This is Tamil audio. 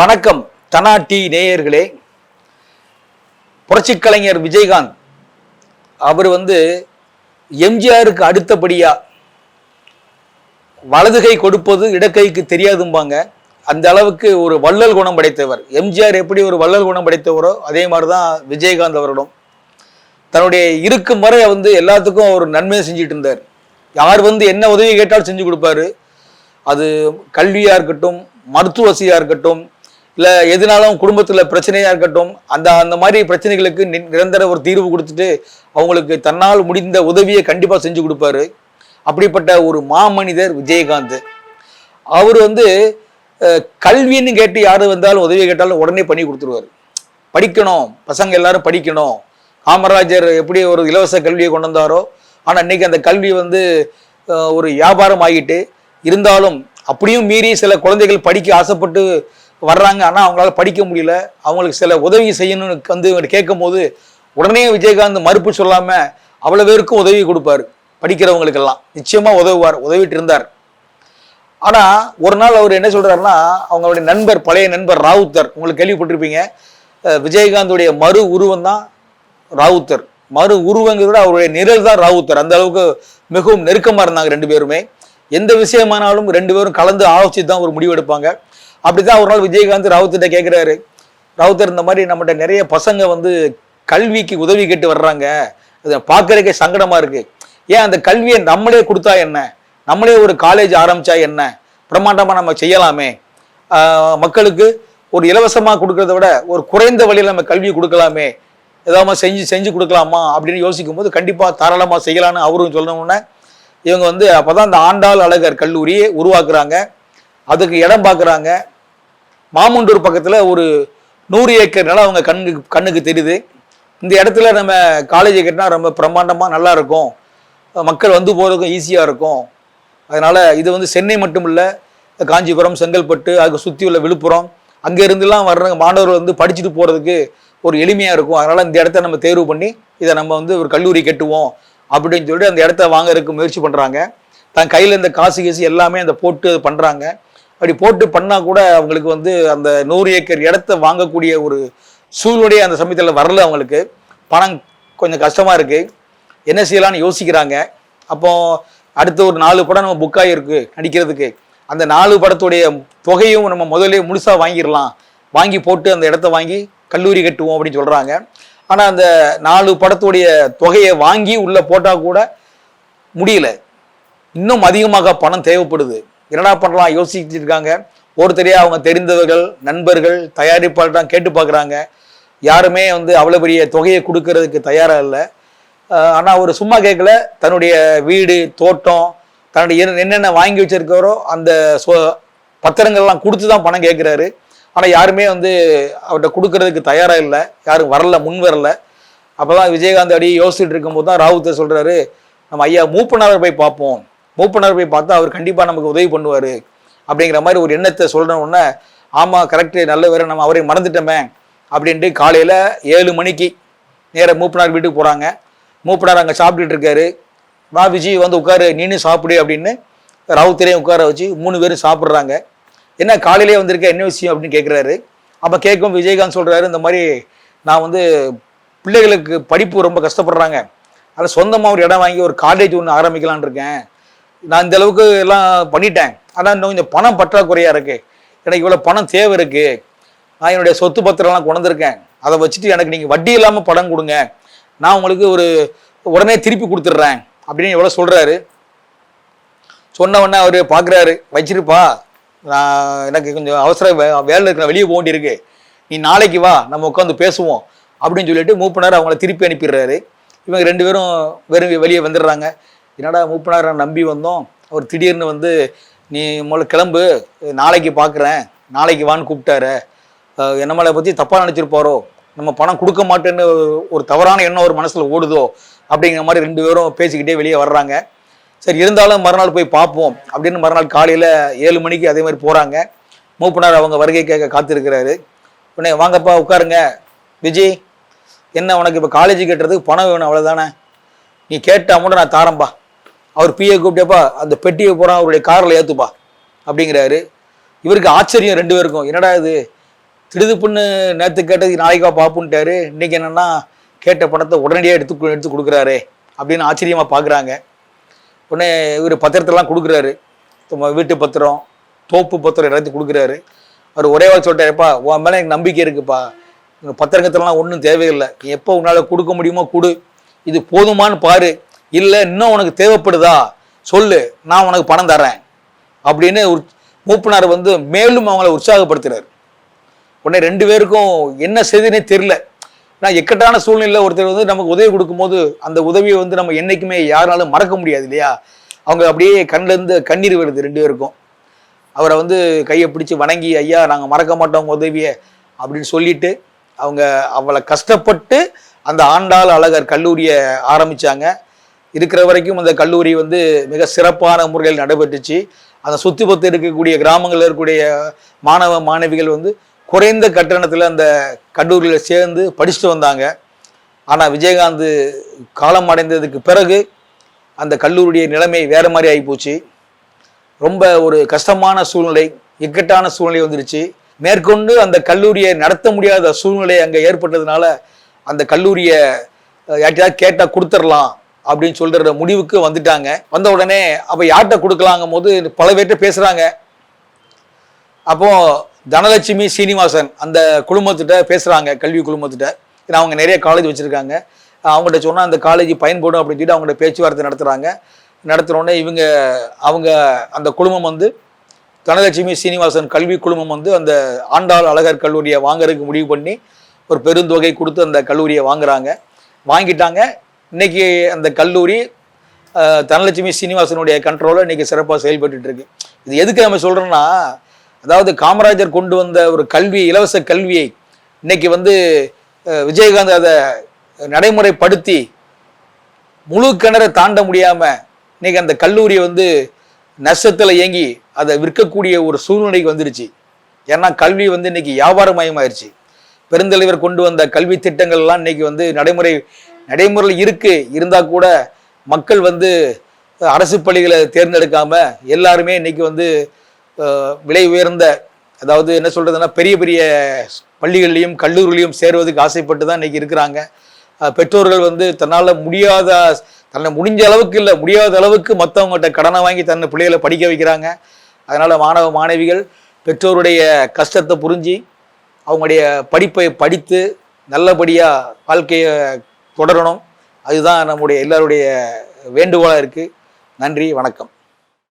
வணக்கம் தனா டி நேயர்களே புரட்சிக்கலைஞர் விஜயகாந்த் அவர் வந்து எம்ஜிஆருக்கு அடுத்தபடியா வலதுகை கொடுப்பது இடக்கைக்கு தெரியாதும்பாங்க. அந்த அளவுக்கு ஒரு வள்ளல் குணம் படைத்தவர். எம்ஜிஆர் எப்படி ஒரு வள்ளல் குணம் படைத்தவரோ அதே மாதிரி தான் விஜயகாந்த் அவரிடம். தன்னுடைய இருக்கும் வரை வந்து எல்லாத்துக்கும் ஒரு நன்மையை செஞ்சுட்டு இருந்தார். யார் வந்து என்ன உதவி கேட்டாலும் செஞ்சு கொடுப்பாரு. அது கல்வியாக இருக்கட்டும் மருத்துவ வசதியாக இருக்கட்டும் இல்லை எதுனாலும் குடும்பத்தில் பிரச்சனையாக இருக்கட்டும் அந்த அந்த மாதிரி பிரச்சனைகளுக்கு நிரந்தர ஒரு தீர்வு கொடுத்துட்டு அவங்களுக்கு தன்னால் முடிந்த உதவியை கண்டிப்பாக செஞ்சு கொடுப்பாரு. அப்படிப்பட்ட ஒரு மாமனிதர் விஜயகாந்த். அவர் வந்து கல்வின்னு கேட்டு யார் வந்தாலும் உதவி கேட்டாலும் உடனே பண்ணி கொடுத்துருவாரு. படிக்கணும் பசங்க எல்லாரும் படிக்கணும். காமராஜர் எப்படி ஒரு இலவச கல்வியை கொண்டு வந்தாரோ ஆனால் இன்னைக்கு அந்த கல்வி வந்து ஒரு வியாபாரம் ஆகிட்டு இருந்தாலும் அப்படியும் மீறி சில குழந்தைகள் படிக்க ஆசைப்பட்டு வர்றாங்க. ஆனால் அவங்களால படிக்க முடியல. அவங்களுக்கு சில உதவி செய்யணும்னு வந்து கேட்கும் போது உடனே விஜயகாந்த் மறுப்பு சொல்லாம அவ்வளவு பேருக்கும் உதவி கொடுப்பாரு படிக்கிறவங்களுக்கெல்லாம். நிச்சயமா உதவுவார் உதவிட்டு இருந்தார் ஆனால் ஒரு நாள் அவர் என்ன சொல்றாருன்னா அவங்களுடைய நண்பர் பழைய நண்பர் ராவுத்தர் உங்களுக்கு கேள்விப்பட்டிருப்பீங்க விஜயகாந்தோடைய விஜயகாந்துடைய மறு உருவம் தான் ராவுத்தர். மறு உருவங்கிறத அவருடைய நிழல் தான் ராவுத்தர். அந்த அளவுக்கு மிகவும் நெருக்கமாக இருந்தாங்க ரெண்டு பேருமே. எந்த விஷயமானாலும் ரெண்டு பேரும் கலந்து ஆலோசித்து தான் ஒரு முடிவு எடுப்பாங்க. அப்படிதான் ஒரு நாள் விஜயகாந்த் ராவுத்திட்ட கேட்குறாரு ராவுத்தர் இந்த மாதிரி நம்மகிட்ட நிறைய பசங்க வந்து கல்விக்கு உதவி கேட்டு வர்றாங்க. அதை பார்க்கறதுக்கே சங்கடமா இருக்கு. ஏன் அந்த கல்வியை நம்மளே கொடுத்தா என்ன? நம்மளே ஒரு காலேஜ் ஆரம்பிச்சா என்ன? பிரம்மாண்டமாக நம்ம செய்யலாமே. மக்களுக்கு ஒரு இலவசமாக கொடுக்கறத விட ஒரு குறைந்த வழியில் நம்ம கல்வி கொடுக்கலாமே. ஏதாவது செஞ்சு செஞ்சு கொடுக்கலாமா? அப்படின்னு யோசிக்கும் போது கண்டிப்பாக தாராளமாக செய்யலான்னு அவரும் சொன்னோன்னே இவங்க வந்து அப்போ தான் அந்த ஆண்டாள் அழகர் கல்லூரியை உருவாக்குறாங்க. அதுக்கு இடம் பார்க்குறாங்க. மாமுண்டூர் பக்கத்தில் ஒரு நூறு ஏக்கர் நிலம் அவங்க கண்ணுக்கு கண்ணுக்கு தெரியுது. இந்த இடத்துல நம்ம காலேஜ் கட்டினா ரொம்ப பிரம்மாண்டமாக நல்லா இருக்கும். மக்கள் வந்து போகிறதுக்கும் ஈஸியாக இருக்கும். அதனால் இது வந்து சென்னை மட்டும் இல்லை காஞ்சிபுரம் செங்கல்பட்டு அதுக்கு சுற்றி உள்ள விழுப்புரம் அங்கே இருந்துலாம் வர்ற மாணவர்கள் வந்து படிச்சுட்டு போகிறதுக்கு ஒரு எளிமையாக இருக்கும். அதனால் இந்த இடத்த நம்ம தேர்வு பண்ணி இதை நம்ம வந்து ஒரு கல்லூரி கட்டுவோம் அப்படின்னு சொல்லிட்டு அந்த இடத்த வாங்குறதுக்கு முயற்சி பண்ணுறாங்க தன் கையில் இந்த காசு கீசு எல்லாமே அந்த போட்டு பண்ணுறாங்க அப்படி போட்டு பண்ணால் கூட அவங்களுக்கு வந்து அந்த நூறு ஏக்கர் இடத்த வாங்கக்கூடிய ஒரு சூழ்நிலை அந்த சமயத்தில் வரல அவங்களுக்கு. பணம் கொஞ்சம் கஷ்டமாக இருக்குது என்ன செய்யலாம்னு யோசிக்கிறாங்க. அப்போ அடுத்த ஒரு நாலு படம் நம்ம புக் ஆகிருக்கு நடிக்கிறதுக்கு. அந்த நாலு படத்துடைய தொகையும் நம்ம முதல்ல முழுசாக வாங்கிடலாம். வாங்கி போட்டு அந்த இடத்த வாங்கி கல்லூரி கட்டுவோம் அப்படின்னு சொல்கிறாங்க ஆனால் அந்த நாலு படத்துடைய தொகையை வாங்கி உள்ளே போட்டால் கூட முடியல. இன்னும் அதிகமாக பணம் தேவைப்படுது. என்னடா பண்ணலாம் யோசிச்சுட்டு இருக்காங்க ஒருத்தரையே அவங்க தெரிந்தவர்கள் நண்பர்கள் தயாரிப்பாளர்தான் கேட்டு பார்க்குறாங்க. யாருமே வந்து அவ்வளோ பெரிய தொகையை கொடுக்கறதுக்கு தயாராக இல்லை. ஆனால் அவர் சும்மா கேட்கல. தன்னுடைய வீடு தோட்டம் தன்னுடைய என்ன- என்னென்ன வாங்கி வச்சிருக்காரோ அந்த சொ பத்திரங்கள்லாம் கொடுத்து தான் பணம் கேட்குறாரு. ஆனால் யாருமே வந்து அவர்கிட்ட கொடுக்கறதுக்கு தயாராக இல்லை. யாரும் வரல முன் வரல. அப்பதான் விஜயகாந்த் அடி யோசிச்சுட்டு இருக்கும்போது தான் ராவுத்தர் சொல்கிறாரு நம்ம ஐயா மூப்பனாரை போய் பார்ப்போம். மூப்பனார் போய் பார்த்தா அவர் கண்டிப்பாக நமக்கு உதவி பண்ணுவார் அப்படிங்கிற மாதிரி ஒரு எண்ணத்தை சொல்கிறோன்னே ஆமாம் கரெக்டு நல்ல வேறு நம்ம அவரை மறந்துட்டோமே அப்படின்ட்டு காலையில் ஏழு மணிக்கு நேராக மூப்பனார் வீட்டுக்கு போகிறாங்க மூப்பனார் அங்கே சாப்பிட்டுட்டு இருக்காரு. வா விஜய் வந்து உட்காரு. நீனு சாப்பிடு அப்படின்னு ராவுத்தரையும் உட்கார வச்சு மூணு பேரும் சாப்பிட்றாங்க. என்ன காலையிலே வந்திருக்க? என்ன விஷயம்? அப்படின்னு கேட்குறாரு அப்போ கேட்கும் விஜயகாந்த் சொல்கிறாரு இந்த மாதிரி நான் வந்து பிள்ளைகளுக்கு படிப்பு ரொம்ப கஷ்டப்படுறாங்க. அதில் சொந்தமாக ஒரு இடம் வாங்கி ஒரு காலேஜ் ஒன்று ஆரம்பிக்கலான்னு இருக்கேன். நான் இந்த அளவுக்கு எல்லாம் பண்ணிட்டேன். ஆனால் இன்னும் கொஞ்சம் பணம் பற்றாக்குறையாக இருக்கு. எனக்கு இவ்வளோ பணம் தேவை இருக்கு. நான் என்னுடைய சொத்து பத்திரம்லாம் கொண்டு வந்திருக்கேன் அதை வச்சுட்டு எனக்கு நீங்கள் வட்டி இல்லாமல் பணம் கொடுங்க. நான் உங்களுக்கு ஒரு உடனே திருப்பி கொடுத்துட்றேன். அப்படின்னு எவ்வளோ சொல்கிறாரு சொன்ன உடனே அவர் பார்க்குறாரு வச்சிருப்பா. நான் எனக்கு கொஞ்சம் அவசர வே- வேலை இருக்கு நான் வெளியே போக வேண்டியிருக்கு. நீ நாளைக்கு வா. நம்ம உட்காந்து பேசுவோம். அப்படின்னு சொல்லிட்டு மூப்பனார் அவங்கள திருப்பி அனுப்பிடுறாரு. இவங்க ரெண்டு பேரும் வெறும் வெளியே வந்துடுறாங்க. என்னடா மூப்பனார் நான் நம்பி வந்தோம்? அவர் திடீர்னு வந்து நீ முதல்ல கிளம்பு நாளைக்கு பார்க்குறேன் நாளைக்கு வான்னு கூப்பிட்டாரு. என்ன மேலே பற்றி தப்பாக நினச்சிருப்பாரோ? நம்ம பணம் கொடுக்க மாட்டேன்னு ஒரு தவறான எண்ணம் ஒரு மனசில் ஓடுதோ? அப்படிங்கிற மாதிரி ரெண்டு பேரும் பேசிக்கிட்டே வெளியே வர்றாங்க. சரி இருந்தாலும் மறுநாள் போய் பார்ப்போம் அப்படின்னு மறுநாள் காலையில் ஏழு மணிக்கு அதே மாதிரி போகிறாங்க மூப்பனார் அவங்க வருகை கேட்க காத்திருக்கிறாரு. உடனே வாங்கப்பா உட்காருங்க. விஜய் என்ன உனக்கு இப்போ காலேஜ் கட்டுறதுக்கு பணம் வேணும் அவ்வளோதானே நீ கேட்ட அமௌண்ட்டை நான் தாரம்பா அவர் பிஏ கூப்பிட்டப்பா அந்த பெட்டியை போகிறான் அவருடைய காரில் ஏற்றுப்பா அப்படிங்கிறாரு. இவருக்கு ஆச்சரியம் ரெண்டு பேருக்கும். என்னடா இது? திடுதுப்புன்னு நேற்று கேட்டது நாளைக்கா பார்ப்புன்ட்டாரு இன்றைக்கி என்னென்னா கேட்ட பணத்தை உடனடியாக எடுத்து எடுத்து கொடுக்குறாரு அப்படின்னு ஆச்சரியமாக பார்க்குறாங்க உடனே இவர் பத்திரத்தெல்லாம் கொடுக்குறாரு. நம்ம வீட்டு பத்திரம் தோப்பு பத்திரம் எல்லாத்தையும் கொடுக்குறாரு. அவர் ஒரே வாரம் சொல்லிட்டாருப்பா உன் மேலே எனக்கு நம்பிக்கை இருக்குப்பா. பத்திரங்கத்திலலாம் ஒன்றும் தேவையில்லை. எப்போ உன்னால் கொடுக்க முடியுமோ கொடு. இது போதுமான்னு பாரு. இல்லை இன்னும் உனக்கு தேவைப்படுதா? சொல்லு நான் உனக்கு பணம் தரேன் அப்படின்னு உற்- மூப்பனார் வந்து மேலும் அவங்கள உற்சாகப்படுத்துகிறார் உடனே ரெண்டு பேருக்கும் என்ன செய்துனே தெரில நான் இக்கட்டான சூழ்நிலையில் ஒருத்தர் வந்து நமக்கு உதவி கொடுக்கும்போது அந்த உதவியை வந்து நம்ம என்றைக்குமே யாராலும் மறக்க முடியாது இல்லையா? அவங்க அப்படியே கண்ணிலேருந்து கண்ணீர் வருது ரெண்டு பேருக்கும். அவரை வந்து கையை பிடிச்சி வணங்கி ஐயா நாங்கள் மறக்க மாட்டோம் உதவியை அப்படின்னு சொல்லிட்டு அவங்க அவளை கஷ்டப்பட்டு அந்த ஆண்டாள் அழகர் கல்லூரியை ஆரம்பித்தாங்க இருக்கிற வரைக்கும் அந்த கல்லூரி வந்து மிக சிறப்பான முறையில் நடைபெற்றுச்சு. அந்த சுத்தி பத்து இருக்கக்கூடிய கிராமங்களில் இருக்கக்கூடிய மாணவ மாணவிகள் வந்து குறைந்த கட்டணத்தில் அந்த கல்லூரியில் சேர்ந்து படிச்சுட்டு வந்தாங்க. ஆனால் விஜயகாந்த் காலம் அடைந்ததுக்கு பிறகு அந்த கல்லூரியுடைய நிலைமை வேறு மாதிரி ஆகிப்போச்சு ரொம்ப ஒரு கஷ்டமான சூழ்நிலை இக்கட்டான சூழ்நிலை வந்துருச்சு. மேற்கொண்டு அந்த கல்லூரியை நடத்த முடியாத சூழ்நிலை அங்கே ஏற்பட்டதுனால அந்த கல்லூரியை அஹ், கேட்டால் கொடுத்துடலாம். அப்படின்னு சொல்கிற முடிவுக்கு வந்துட்டாங்க. வந்த உடனே அப்போ யார்கிட்ட கொடுக்கலாங்கும் போது பல பேர்கிட்ட பேசுகிறாங்க அப்போ தனலட்சுமி சீனிவாசன் அந்த குழுமத்திட்ட பேசுகிறாங்க கல்வி குழுமத்திட்ட. ஏன்னா அவங்க நிறைய காலேஜ் வச்சுருக்காங்க. அவங்கள்ட்ட சொன்னால் அந்த காலேஜ் பயன்படும் அப்படின்னு சொல்லிட்டு அவங்கள்ட்ட பேச்சுவார்த்தை நடத்துகிறாங்க நடத்துகிறோடனே இவங்க அவங்க அந்த குழுமம் வந்து தனலட்சுமி சீனிவாசன் கல்வி குழுமம் வந்து அந்த ஆண்டாள் அழகர் கல்லூரியை வாங்குறதுக்கு முடிவு பண்ணி ஒரு பெருந்தொகை கொடுத்து அந்த கல்லூரியை வாங்குறாங்க. வாங்கிட்டாங்க. இன்னைக்கு அந்த கல்லூரி தனலட்சுமி சீனிவாசனுடைய கண்ட்ரோலில் இன்னைக்கு சிறப்பாக செயல்பட்டுட்டு இருக்கு. இது எதுக்கு நம்ம சொல்கிறோம்னா அதாவது காமராஜர் கொண்டு வந்த ஒரு கல்வி இலவச கல்வியை இன்னைக்கு வந்து விஜயகாந்த் அதை நடைமுறைப்படுத்தி முழு கிணறை தாண்ட முடியாம இன்னைக்கு அந்த கல்லூரியை வந்து நஷ்டத்துல இயங்கி அதை விற்கக்கூடிய ஒரு சூழ்நிலைக்கு வந்துருச்சு. ஏன்னா கல்வி வந்து இன்னைக்கு வியாபாரமயமாயிருச்சு. பெருந்தலைவர் கொண்டு வந்த கல்வி திட்டங்கள்லாம் இன்னைக்கு வந்து நடைமுறை நடைமுறையில் இருக்குது இருந்தால் கூட மக்கள் வந்து அரசு பள்ளிகளை தேர்ந்தெடுக்காமல் எல்லாருமே இன்றைக்கி வந்து விலை உயர்ந்த அதாவது என்ன சொல்கிறதுன்னா பெரிய பெரிய பள்ளிகள்லையும் கல்லூரிலையும் சேருவதுக்கு ஆசைப்பட்டு தான் இன்றைக்கி இருக்கிறாங்க. பெற்றோர்கள் வந்து தன்னால் முடியாத தன்னை முடிஞ்ச அளவுக்கு இல்லை முடியாத அளவுக்கு மற்றவங்கள்ட்ட கடனை வாங்கி தன்னை பிள்ளைகளை படிக்க வைக்கிறாங்க. அதனால் மாணவ மாணவிகள் பெற்றோருடைய கஷ்டத்தை புரிஞ்சு அவங்களுடைய படிப்பை படித்து நல்லபடியாக வாழ்க்கையை தொடரணும். அதுதான் நம்முடைய எல்லாருடைய வேண்டுகோளாக இருக்குது நன்றி வணக்கம்.